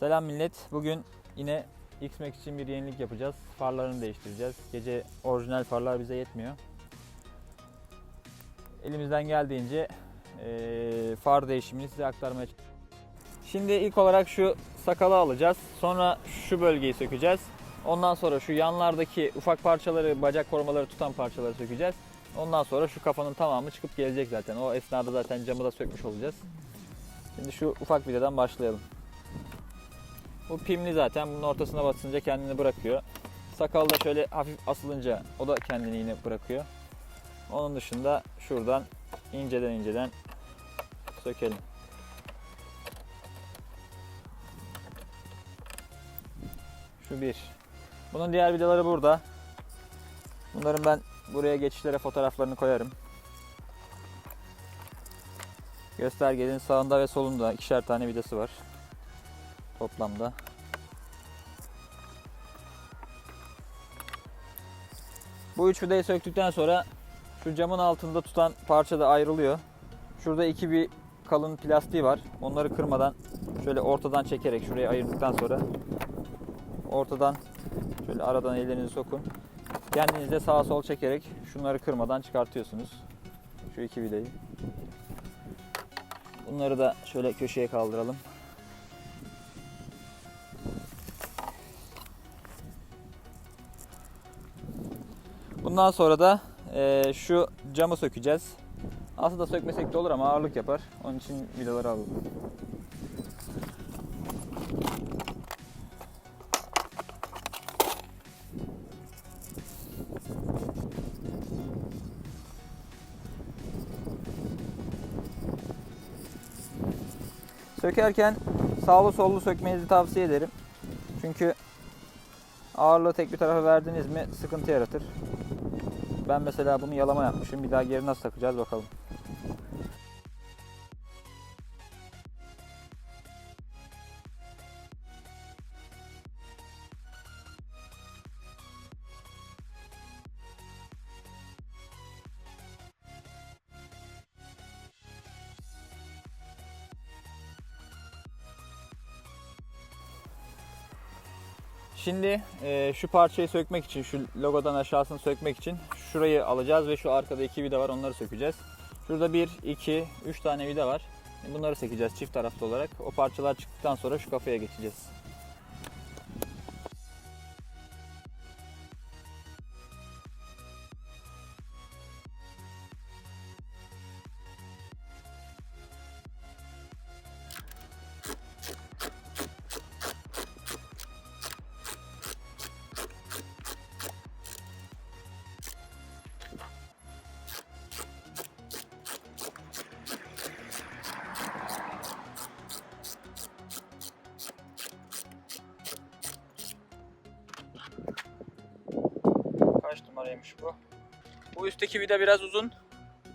Selam millet. Bugün yine X-Max için bir yenilik yapacağız. Farlarını değiştireceğiz. Gece orijinal farlar bize yetmiyor. Elimizden geldiğince eee, far değişimini size aktarmaya. Şimdi ilk olarak şu sakalı alacağız. Sonra şu bölgeyi sökeceğiz. Ondan sonra şu yanlardaki ufak parçaları, bacak korumaları tutan parçaları sökeceğiz. Ondan sonra şu kafanın tamamı çıkıp gelecek zaten. O esnada zaten camı da sökmüş olacağız. Şimdi şu ufak vidadan başlayalım. Bu pimli zaten. Bunun ortasına basınca kendini bırakıyor. Sakal da şöyle hafif asılınca o da kendini yine bırakıyor. Onun dışında şuradan inceden inceden sökelim. Şu bir. Bunun diğer vidaları burada. Bunların ben buraya geçişlere fotoğraflarını koyarım. Göstergenin sağında ve solunda ikişer tane vidası var. Toplamda. Bu üç vidayı söktükten sonra şu camın altında tutan parça da ayrılıyor. Şurada iki bir kalın plastiği var. Onları kırmadan şöyle ortadan çekerek şurayı ayırdıktan sonra ortadan şöyle aradan ellerinizi sokun. Kendinizde sağa sol çekerek şunları kırmadan çıkartıyorsunuz. Şu iki vidayı. Bunları da şöyle köşeye kaldıralım. Bundan sonra da eee, şu camı sökeceğiz. Aslında sökmesek de olur ama ağırlık yapar. Onun için vidaları alalım. Sökerken sağlı sollu sökmenizi tavsiye ederim. Çünkü ağırlığı tek bir tarafa verdiniz mi sıkıntı yaratır. Ben mesela bunu yalama yapmışım. Bir daha geri nasıl takacağız bakalım. Şimdi e, şu parçayı sökmek için, şu logodan aşağısını sökmek için şurayı alacağız ve şu arkada iki vida var onları sökeceğiz. Şurada bir, iki, üç tane vida var. Bunları sökeceğiz çift taraflı olarak. O parçalar çıktıktan sonra şu kafaya geçeceğiz. Numaraymış bu? Bu üstteki vida biraz uzun.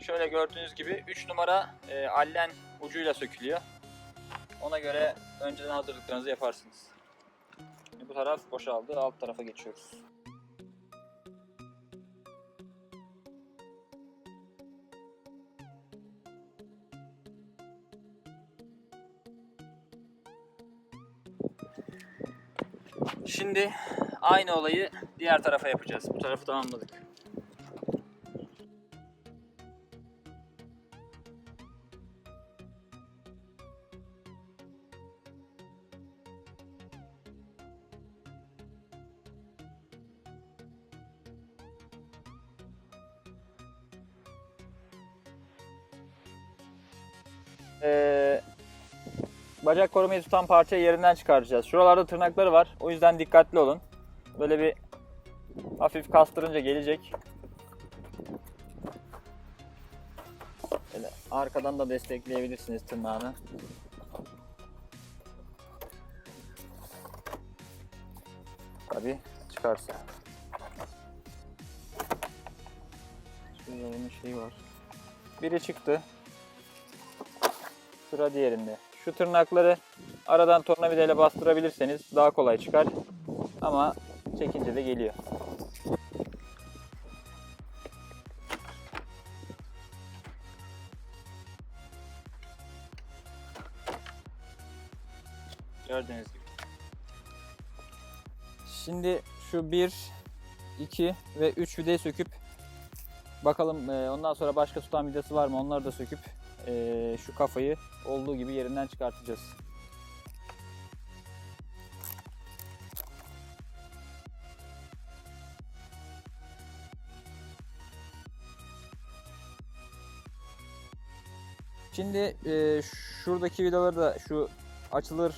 Şöyle gördüğünüz gibi 3 numara e, allen ucuyla sökülüyor. Ona göre önceden hazırlıklarınızı yaparsınız. Şimdi bu taraf boşaldı. Alt tarafa geçiyoruz. Şimdi aynı olayı diğer tarafa yapacağız. Bu tarafı tamamladık. Ee, bacak korumayı tutan parçayı yerinden çıkaracağız. Şuralarda tırnakları var. O yüzden dikkatli olun. Böyle bir hafif kastırınca gelecek. Böyle arkadan da destekleyebilirsiniz tırnağını. Tabi çıkarsa. Şurada bunun şeyi var. Biri çıktı. Sıra diğerinde. Şu tırnakları aradan tornavidayla bastırabilirseniz daha kolay çıkar. Ama çekince de geliyor. Gördüğünüz gibi. Şimdi şu 1, 2 ve 3 vidayı söküp bakalım e, ondan sonra başka tutan vidası var mı onları da söküp e, şu kafayı olduğu gibi yerinden çıkartacağız. Şimdi e, şuradaki vidaları da şu açılır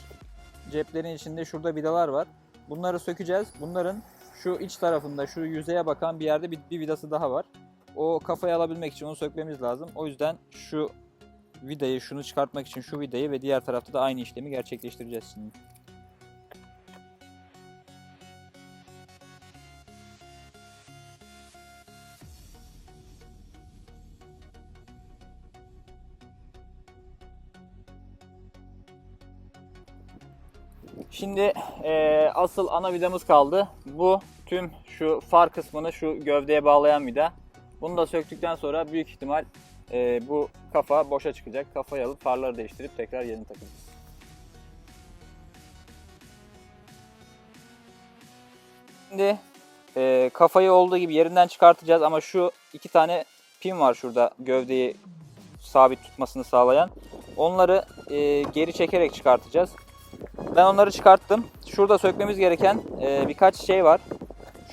ceplerin içinde şurada vidalar var. Bunları sökeceğiz. Bunların şu iç tarafında şu yüzeye bakan bir yerde bir, bir vidası daha var. O kafayı alabilmek için onu sökmemiz lazım. O yüzden şu vidayı şunu çıkartmak için şu vidayı ve diğer tarafta da aynı işlemi gerçekleştireceğiz şimdi. Şimdi eee, asıl ana vidamız kaldı. Bu tüm şu far kısmını şu gövdeye bağlayan vida. Bunu da söktükten sonra büyük ihtimal eee, bu kafa boşa çıkacak. Kafayı alıp farları değiştirip tekrar yerini takacağız. Şimdi eee, kafayı olduğu gibi yerinden çıkartacağız ama şu iki tane pin var şurada gövdeyi sabit tutmasını sağlayan. Onları eee, geri çekerek çıkartacağız. Ben onları çıkarttım. Şurada sökmemiz gereken e, birkaç şey var.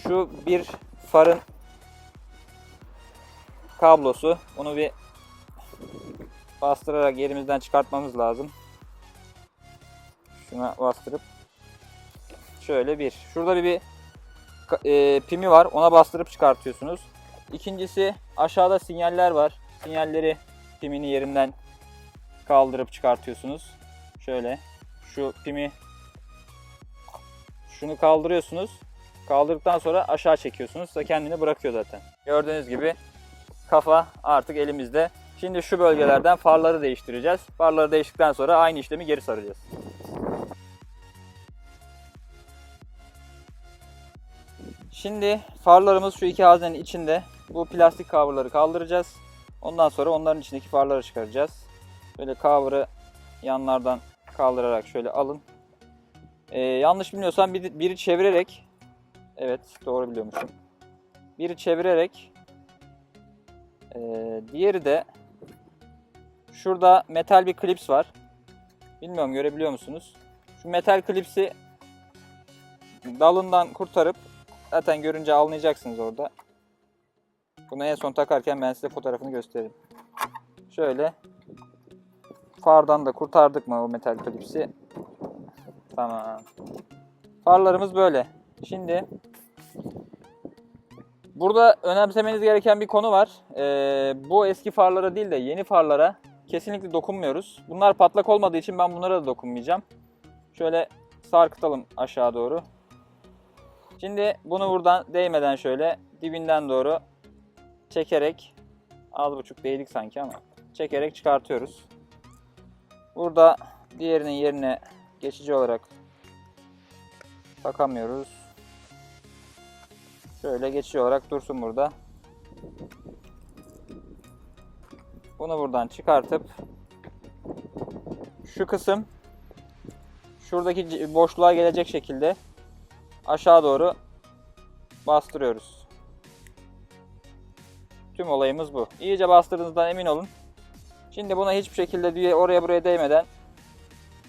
Şu bir farın kablosu. Onu bir bastırarak yerimizden çıkartmamız lazım. Şuna bastırıp şöyle bir. Şurada bir, bir e, pimi var. Ona bastırıp çıkartıyorsunuz. İkincisi aşağıda sinyaller var. Sinyalleri pimini yerinden kaldırıp çıkartıyorsunuz. Şöyle şu pimi şunu kaldırıyorsunuz. Kaldırdıktan sonra aşağı çekiyorsunuz da kendini bırakıyor zaten. Gördüğünüz gibi kafa artık elimizde. Şimdi şu bölgelerden farları değiştireceğiz. Farları değiştikten sonra aynı işlemi geri saracağız. Şimdi farlarımız şu iki haznenin içinde. Bu plastik coverları kaldıracağız. Ondan sonra onların içindeki farları çıkaracağız. Böyle cover'ı yanlardan kaldırarak şöyle alın. Ee, yanlış bilmiyorsam biri, biri çevirerek evet doğru biliyormuşum. Biri çevirerek ee, diğeri de şurada metal bir klips var. Bilmiyorum görebiliyor musunuz? Şu metal klipsi dalından kurtarıp zaten görünce anlayacaksınız orada. Bunu en son takarken ben size fotoğrafını göstereyim. Şöyle fardan da kurtardık mı o metal klipsi? Tamam. Farlarımız böyle. Şimdi burada önemsemeniz gereken bir konu var. Ee, bu eski farlara değil de yeni farlara kesinlikle dokunmuyoruz. Bunlar patlak olmadığı için ben bunlara da dokunmayacağım. Şöyle sarkıtalım aşağı doğru. Şimdi bunu buradan değmeden şöyle dibinden doğru çekerek az buçuk değdik sanki ama çekerek çıkartıyoruz. Burada diğerinin yerine geçici olarak takamıyoruz. Şöyle geçici olarak dursun burada. Bunu buradan çıkartıp şu kısım şuradaki boşluğa gelecek şekilde aşağı doğru bastırıyoruz. Tüm olayımız bu. İyice bastırdığınızdan emin olun. Şimdi buna hiçbir şekilde diye oraya buraya değmeden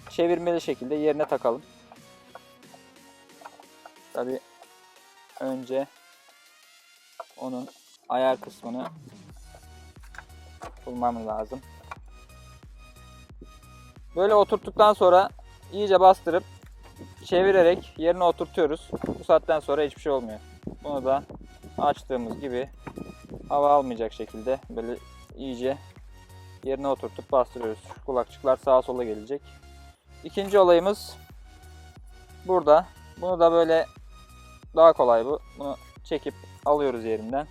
çevirmeli şekilde yerine takalım. Tabi önce onun ayar kısmını bulmam lazım. Böyle oturttuktan sonra iyice bastırıp çevirerek yerine oturtuyoruz. Bu saatten sonra hiçbir şey olmuyor. Bunu da açtığımız gibi hava almayacak şekilde böyle iyice yerine oturtup bastırıyoruz. Şu kulakçıklar sağa sola gelecek. İkinci olayımız burada. Bunu da böyle daha kolay bu. Bunu çekip alıyoruz yerinden.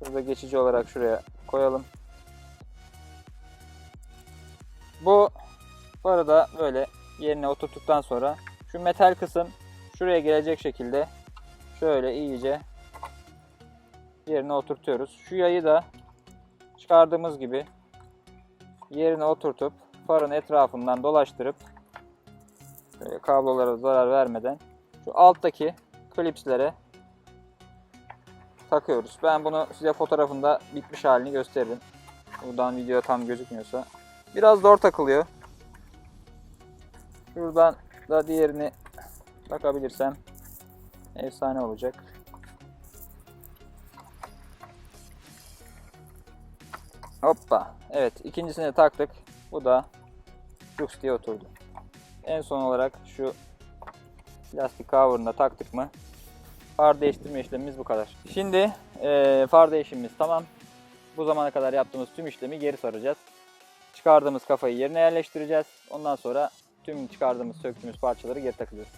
Burada geçici olarak şuraya koyalım. Bu farı da böyle yerine oturttuktan sonra şu metal kısım şuraya gelecek şekilde şöyle iyice yerine oturtuyoruz. Şu yayı da çıkardığımız gibi yerine oturtup farın etrafından dolaştırıp böyle kablolara zarar vermeden şu alttaki klipslere takıyoruz. Ben bunu size fotoğrafında bitmiş halini gösteririm. Buradan video tam gözükmüyorsa. Biraz zor takılıyor. Şuradan da diğerini takabilirsem efsane olacak. Hoppa. Evet ikincisini de taktık. Bu da Lux diye oturdu. En son olarak şu plastik cover'ını da taktık mı far değiştirme işlemimiz bu kadar. Şimdi eee, far değişimimiz tamam. Bu zamana kadar yaptığımız tüm işlemi geri saracağız. Çıkardığımız kafayı yerine yerleştireceğiz. Ondan sonra tüm çıkardığımız, söktüğümüz parçaları geri takacağız.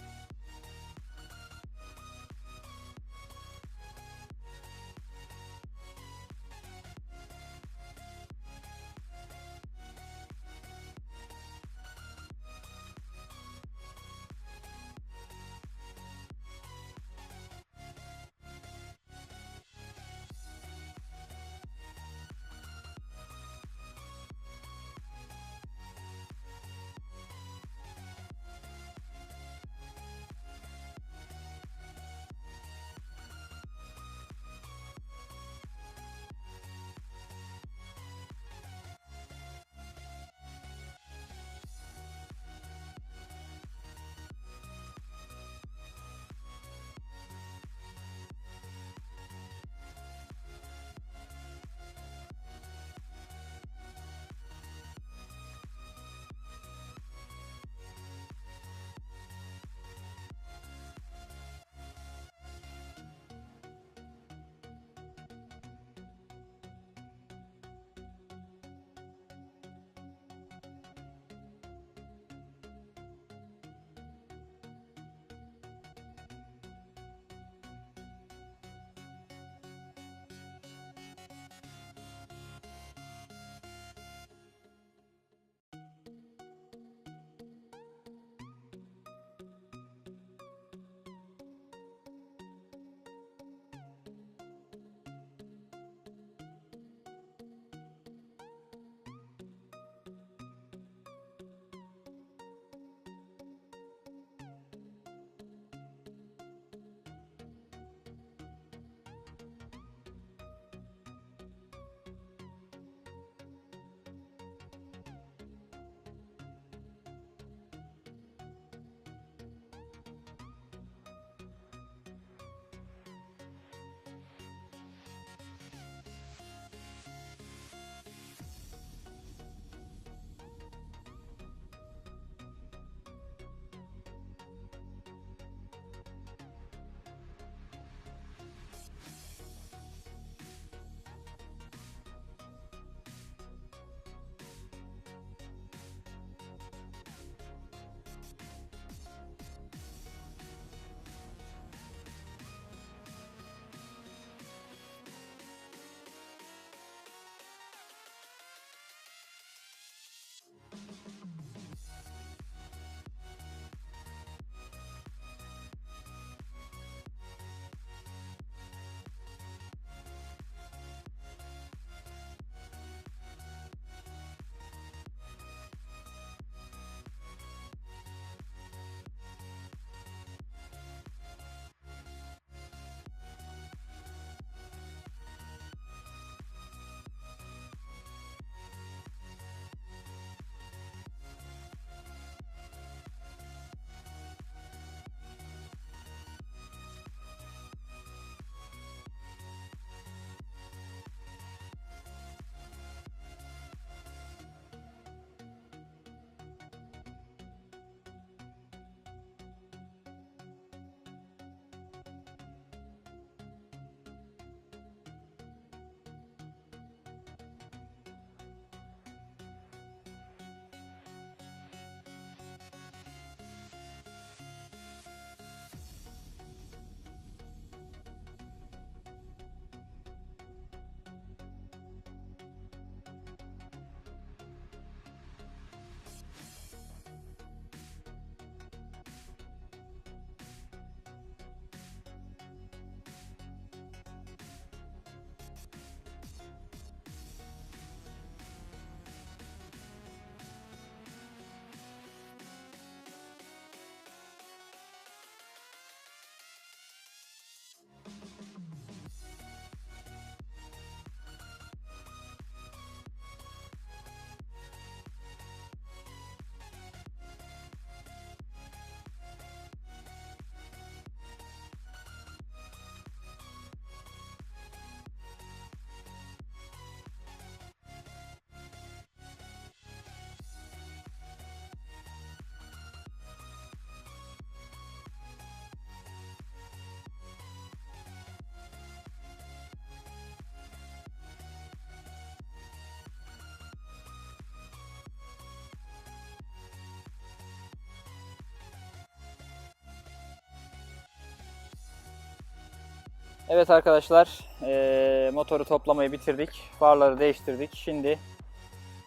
Evet arkadaşlar, eee, motoru toplamayı bitirdik. Farları değiştirdik. Şimdi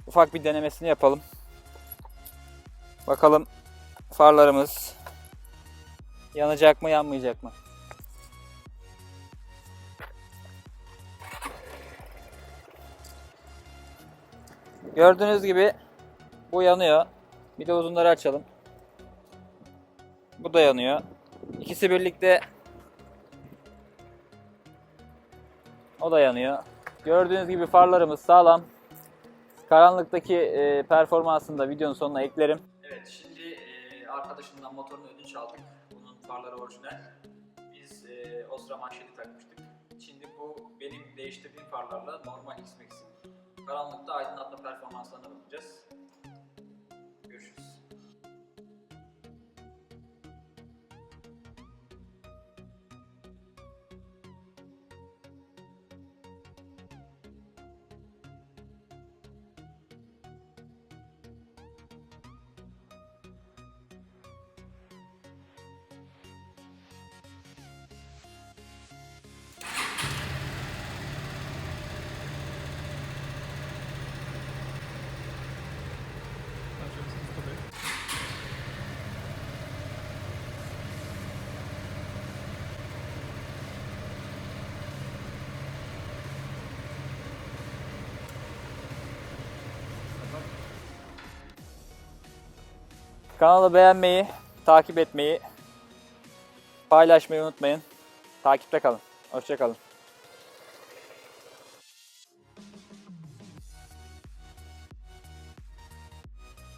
ufak bir denemesini yapalım. Bakalım farlarımız yanacak mı, yanmayacak mı? Gördüğünüz gibi bu yanıyor. Bir de uzunları açalım. Bu da yanıyor. İkisi birlikte o da yanıyor. Gördüğünüz gibi farlarımız sağlam. Karanlıktaki e, performansını da videonun sonuna eklerim. Evet şimdi e, arkadaşımdan motorunu ödünç aldık. Bunun farları orijinal. Biz e, Osram manşeti takmıştık. Şimdi bu benim değiştirdiğim farlarla normal X-Max'in karanlıkta aydınlatma performanslarına bakacağız. Görüşürüz. Kanalı beğenmeyi, takip etmeyi, paylaşmayı unutmayın. Takipte kalın. Hoşçakalın.